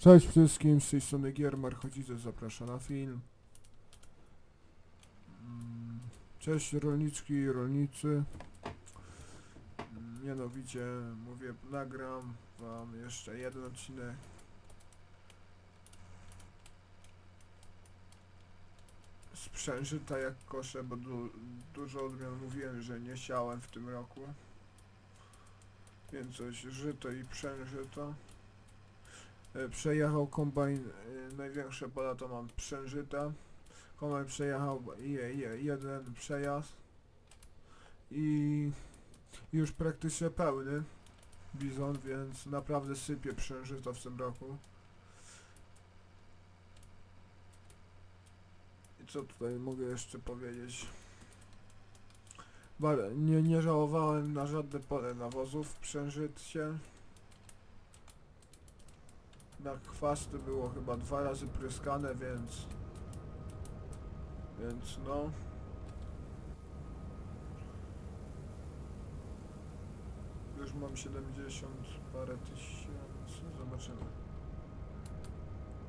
Cześć wszystkim, z tej strony Giermar Chodzice zaprasza na film. Mm, Cześć rolniczki i rolnicy. Mm, Mianowicie mówię, nagram wam jeszcze jeden odcinek. Sprzężyta jak koszę, bo du dużo odmian mówiłem, że nie siałem w tym roku. Więc coś żyto i przężyto. E, Przejechał kombajn, e, największe pola to mam przężyta. Kombajn przejechał je, je, jeden przejazd i już praktycznie pełny bizon, więc naprawdę sypie przężyto w tym roku. I co tutaj mogę jeszcze powiedzieć? Nie, nie żałowałem na żadne pole nawozów w przężycie. Na chwasty było chyba dwa razy pryskane, więc... Więc no... Już mam 70 parę tysięcy, zobaczymy.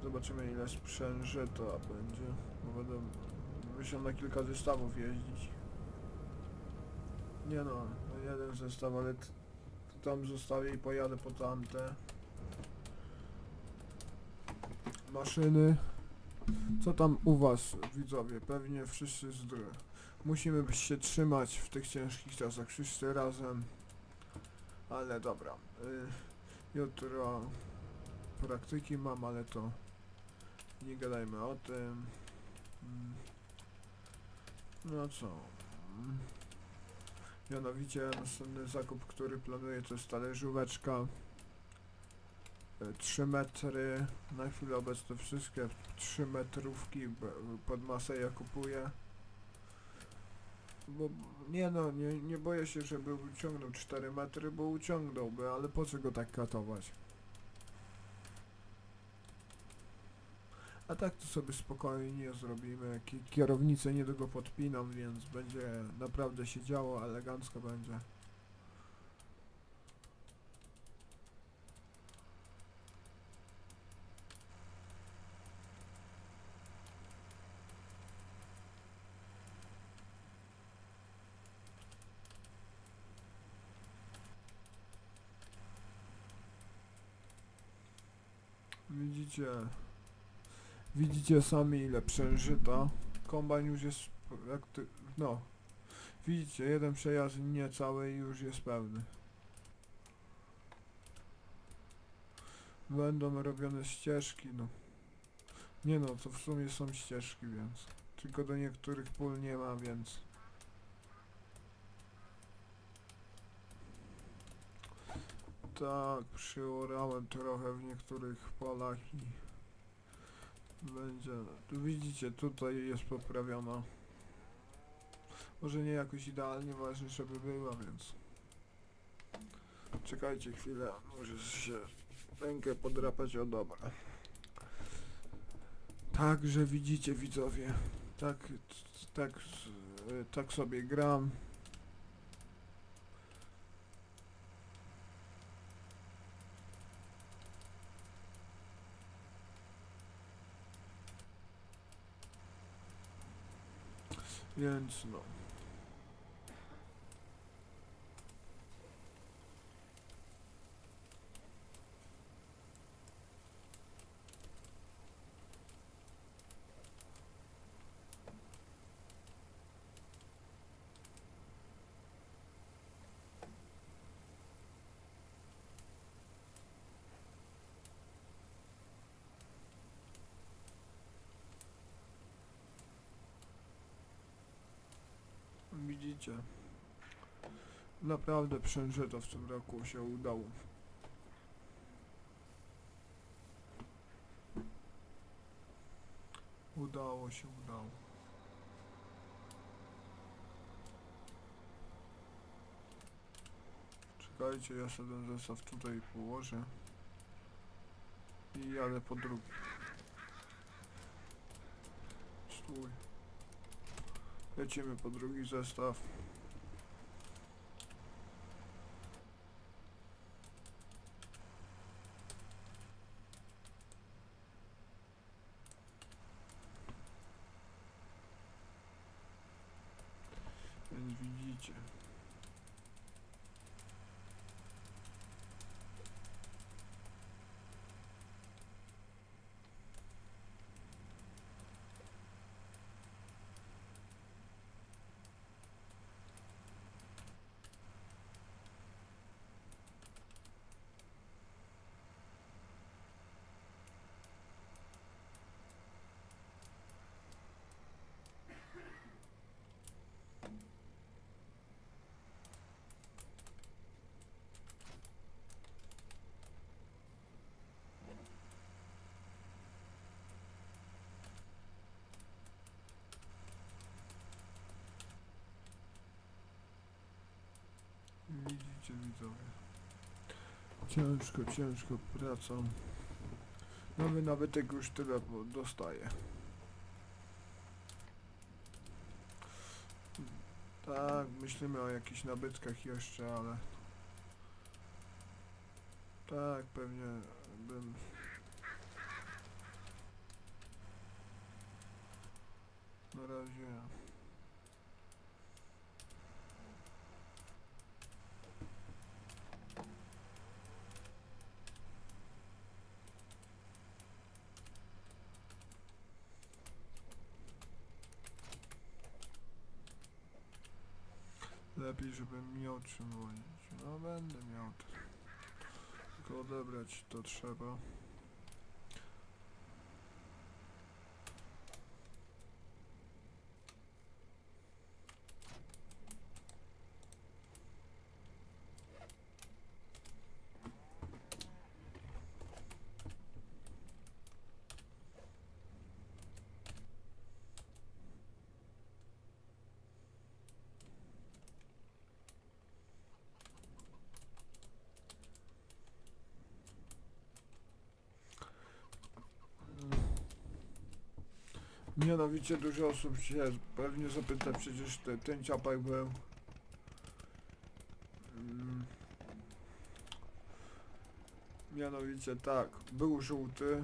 Zobaczymy ile sprzężyta będzie, bo będę musiał na kilka zestawów jeździć. Nie no, jeden zestaw, ale tam zostawię i pojadę po tamte maszyny. Co tam u was, widzowie? Pewnie wszyscy zdrowi. Musimy się trzymać w tych ciężkich czasach, wszyscy razem. Ale dobra. Y, jutro praktyki mam, ale to nie gadajmy o tym. Mm. No co? Mianowicie następny zakup, który planuję to jest talerzóweczka. 3 metry, na chwilę obecną wszystkie 3 metrówki pod masę ja kupuję. Bo nie no, nie, nie boję się, żeby uciągnął 4 metry, bo uciągnąłby, ale po co go tak katować? A tak to sobie spokojnie zrobimy. Ki- Kierownicę niedługo podpinam, więc będzie naprawdę się działo, elegancko będzie. Widzicie, widzicie sami ile przężyta. Kombajn już jest, jak ty, no. Widzicie, jeden przejazd niecały już jest pełny. Będą robione ścieżki, no. Nie no, to w sumie są ścieżki, więc. Tylko do niektórych pól nie ma, więc. Tak, przyorałem trochę w niektórych polach i będzie. Tu widzicie, tutaj jest poprawiona. Może nie jakoś idealnie, ważne żeby była, więc. Czekajcie chwilę, muszę się rękę podrapać, o dobra. Także widzicie widzowie, tak, tak, tak sobie gram. Więc no. Widzicie. Naprawdę przężyto w tym roku się udało. Udało się, udało. Czekajcie, ja sobie ten zestaw tutaj położę. I jadę po drugi. Stój. Lecimy po drugi zestaw. Więc widzicie. Ciężko, ciężko praca. Nowy nabytek już tyle dostaje. Tak, myślimy o jakichś nabytkach jeszcze, ale... Tak, pewnie bym... Na razie... Lepiej, żebym miał czym wozić. No będę miał. to. Tylko odebrać to trzeba. Mianowicie dużo osób się pewnie zapyta, przecież te, ten ciapak był. Mm. Mianowicie tak, był żółty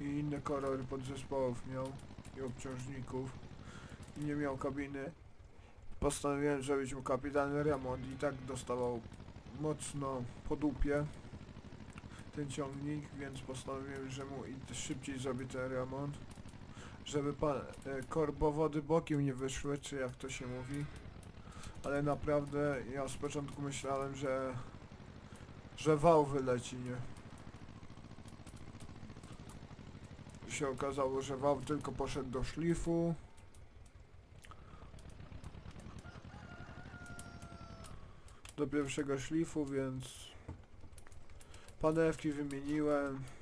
i inne kolory podzespołów miał i obciążników i nie miał kabiny. Postanowiłem zrobić mu kapitalny remont i tak dostawał mocno po dupie ten ciągnik, więc postanowiłem, że mu i szybciej zrobię ten remont żeby e, korbowody bokiem nie wyszły, czy jak to się mówi. Ale naprawdę ja z początku myślałem, że że wał wyleci, nie? Się okazało, że wał tylko poszedł do szlifu. Do pierwszego szlifu, więc panewki wymieniłem.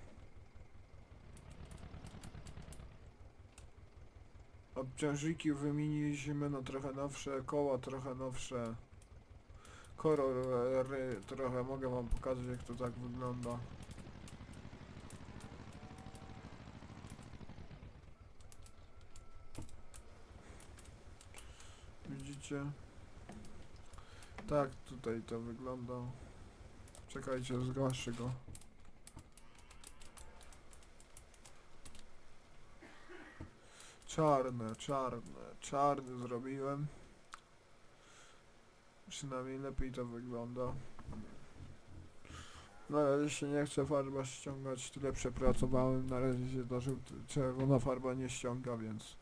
Obciążniki wymieniliśmy no trochę nowsze, koła trochę nowsze. Kolory trochę mogę wam pokazać jak to tak wygląda. Widzicie? Tak tutaj to wygląda. Czekajcie, zgaszę go. Czarne, czarne, czarny zrobiłem. Przynajmniej lepiej to wygląda. Na razie się nie chce farba ściągać, tyle przepracowałem, na razie się żółta, czerwona farba nie ściąga, więc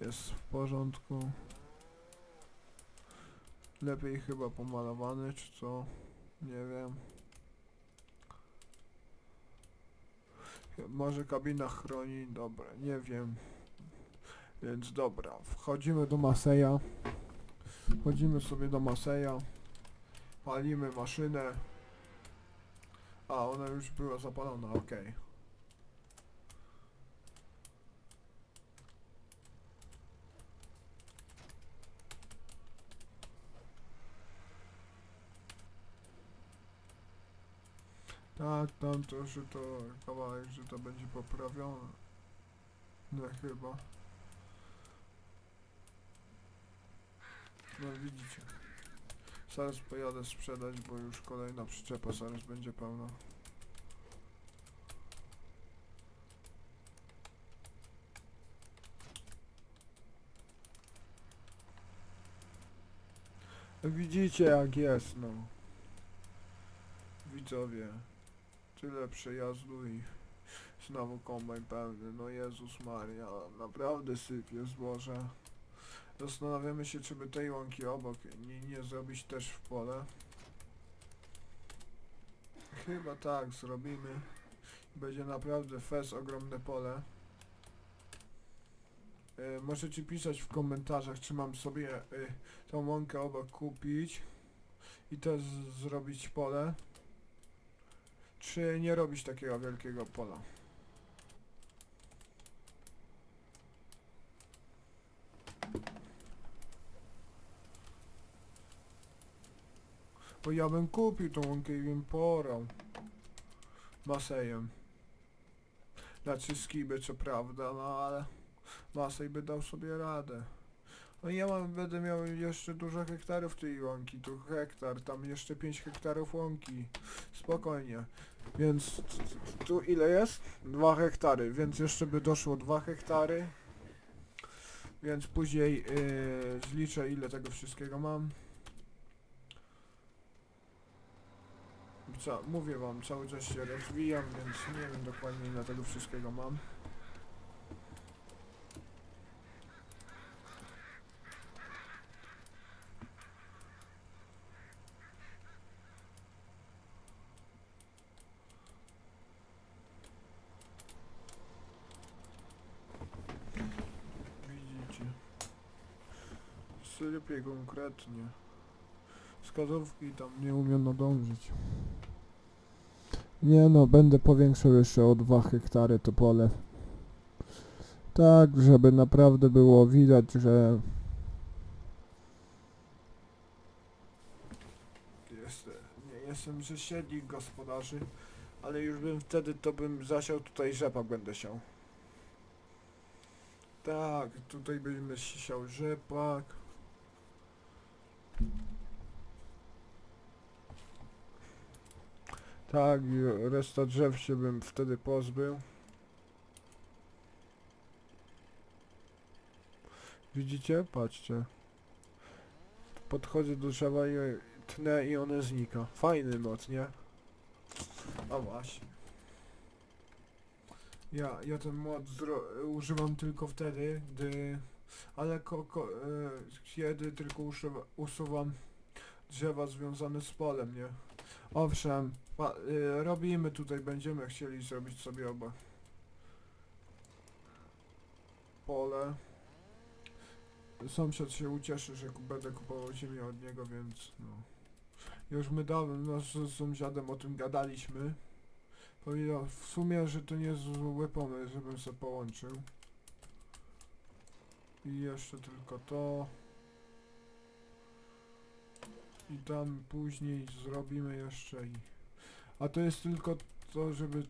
jest w porządku. Lepiej chyba pomalowany, czy co? Nie wiem. Może kabina chroni, dobra, nie wiem. Więc dobra, wchodzimy do Maseja. Wchodzimy sobie do Maseja. Palimy maszynę. A, ona już była zapalona, okej. Tak, tam to, że to kawałek, że to będzie poprawione. No chyba. No widzicie. Zaraz pojadę sprzedać, bo już kolejna przyczepa zaraz będzie pełna. Widzicie jak jest, no. Widzowie. Tyle przejazdu i znowu kombajn pełny. No Jezus Maria, naprawdę sypie zboże. Zastanawiamy się, czy by tej łąki obok nie, nie zrobić też w pole. Chyba tak zrobimy. Będzie naprawdę fez ogromne pole. E, możecie pisać w komentarzach, czy mam sobie e, tą łąkę obok kupić i też zrobić pole, czy nie robić takiego wielkiego pola. Bo ja bym kupił tą bym porał Masejem. Znaczy skiby co prawda, no ale Masej by dał sobie radę. No ja mam, będę miał jeszcze dużo hektarów tej łąki, tu hektar, tam jeszcze 5 hektarów łąki. Spokojnie. Więc tu ile jest? 2 hektary, więc jeszcze by doszło 2 hektary. Więc później yy, zliczę ile tego wszystkiego mam. Mówię wam, cały czas się rozwijam, więc nie wiem dokładnie ile tego wszystkiego mam. Sypie konkretnie. Wskazówki tam nie umiem nadążyć. Nie no, będę powiększał jeszcze o 2 hektary to pole. Tak, żeby naprawdę było widać, że... Jest, nie jestem ze gospodarzy, ale już bym wtedy to bym zasiał tutaj rzepak będę siał. Tak, tutaj będziemy siał rzepak. Tak, reszta drzew się bym wtedy pozbył. Widzicie? Patrzcie. Podchodzę do drzewa i tnę i one znika. Fajny mod, nie? A właśnie. Ja, ja ten zro- używam tylko wtedy, gdy... Ale ko, ko, e, kiedy tylko usuwa, usuwam drzewa związane z polem, nie? Owszem, pa, y, robimy tutaj, będziemy chcieli zrobić sobie oba. Pole. Sąsiad się ucieszy, że będę kupował ziemię od niego, więc no. Już my dawno z sąsiadem o tym gadaliśmy. Powiedział w sumie, że to nie jest zły pomysł, żebym się połączył. I jeszcze tylko to. I tam później zrobimy jeszcze i... A to jest tylko to, żeby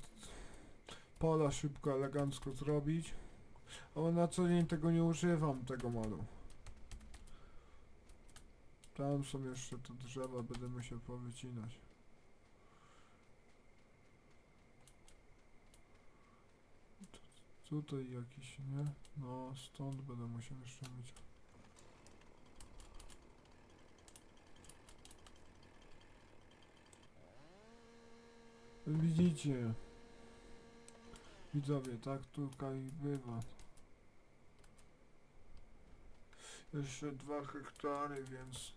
pola szybko, elegancko zrobić. Ale na co dzień tego nie używam, tego modu. Tam są jeszcze te drzewa, będę musiał powycinać. Tu- Tutaj jakiś, nie? No, stąd będę musiał jeszcze wyciąć. Widzicie? Widzowie, tak tutaj bywa. Jeszcze dwa hektary, więc...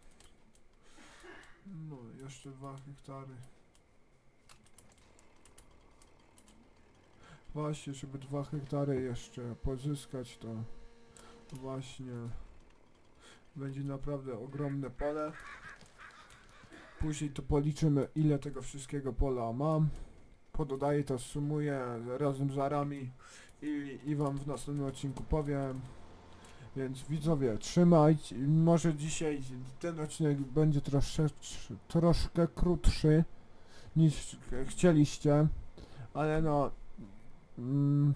No, jeszcze dwa hektary. Właśnie, żeby dwa hektary jeszcze pozyskać, to właśnie będzie naprawdę ogromne pole. Później to policzymy ile tego wszystkiego pola mam. Pododaję to, sumuję razem z arami i, i wam w następnym odcinku powiem. Więc widzowie, trzymajcie. Może dzisiaj ten odcinek będzie trosze, troszkę krótszy niż ch- chcieliście, ale no mm,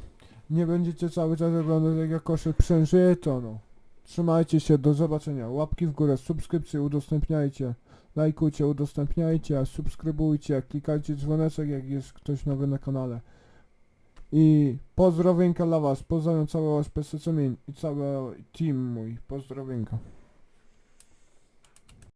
nie będziecie cały czas oglądać jak ja koszę przężyto, no. Trzymajcie się, do zobaczenia. Łapki w górę, subskrypcje udostępniajcie. Lajkujcie, udostępniajcie, subskrybujcie, klikajcie dzwoneczek jak jest ktoś nowy na kanale. I pozdrowienka dla was, pozdrawiam całe OSP i cały team mój, pozdrowienka.